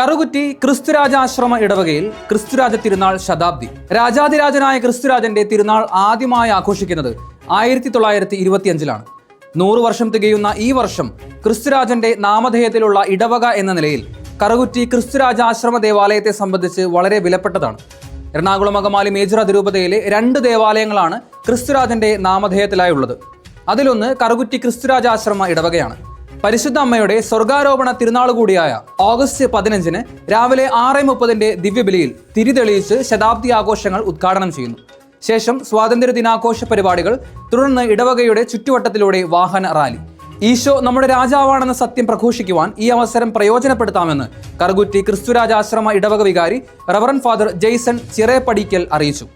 കറുകുറ്റി ക്രിസ്തുരാജാശ്രമ ഇടവകയിൽ ക്രിസ്തുരാജ തിരുനാൾ ശതാബ്ദി. രാജാതിരാജനായ ക്രിസ്തുരാജന്റെ തിരുനാൾ ആദ്യമായി ആഘോഷിക്കുന്നത് ആയിരത്തി തൊള്ളായിരത്തി ഇരുപത്തിയഞ്ചിലാണ്. നൂറ് വർഷം തികയുന്ന ഈ വർഷം ക്രിസ്തുരാജന്റെ നാമധേയത്തിലുള്ള ഇടവക എന്ന നിലയിൽ കറുകുറ്റി ക്രിസ്തുരാജാശ്രമ ദേവാലയത്തെ സംബന്ധിച്ച് വളരെ വിലപ്പെട്ടതാണ്. എറണാകുളം അകമാലി മേജർ അതിരൂപതയിലെ രണ്ട് ദേവാലയങ്ങളാണ് ക്രിസ്തുരാജന്റെ നാമധേയത്തിലായുള്ളത്. അതിലൊന്ന് കറുകുറ്റി ക്രിസ്തുരാജാശ്രമ ഇടവകയാണ്. പരിശുദ്ധ അമ്മയുടെ സ്വർഗാരോപണ തിരുനാൾ കൂടിയായ ഓഗസ്റ്റ് പതിനഞ്ചിന് രാവിലെ ആറ് മുപ്പതിന്റെ ദിവ്യബലിയിൽ തിരിതെളിയിച്ച് ശതാബ്ദി ആഘോഷങ്ങൾ ഉദ്ഘാടനം ചെയ്യുന്നു. ശേഷം സ്വാതന്ത്ര്യ ദിനാഘോഷ പരിപാടികൾ തുടർന്ന് ഇടവകയുടെ ചുറ്റുവട്ടത്തിലൂടെ വാഹന റാലി. ഈശോ നമ്മുടെ രാജാവാണെന്ന സത്യം പ്രഘോഷിക്കുവാൻ ഈ അവസരം പ്രയോജനപ്പെടുത്താമെന്ന് കറുകുറ്റി ക്രിസ്തുരാജാശ്രമ ഇടവക വികാരി റവറൻ ഫാദർ ജെയ്സൺ ചിറേപ്പടിക്കൽ അറിയിച്ചു.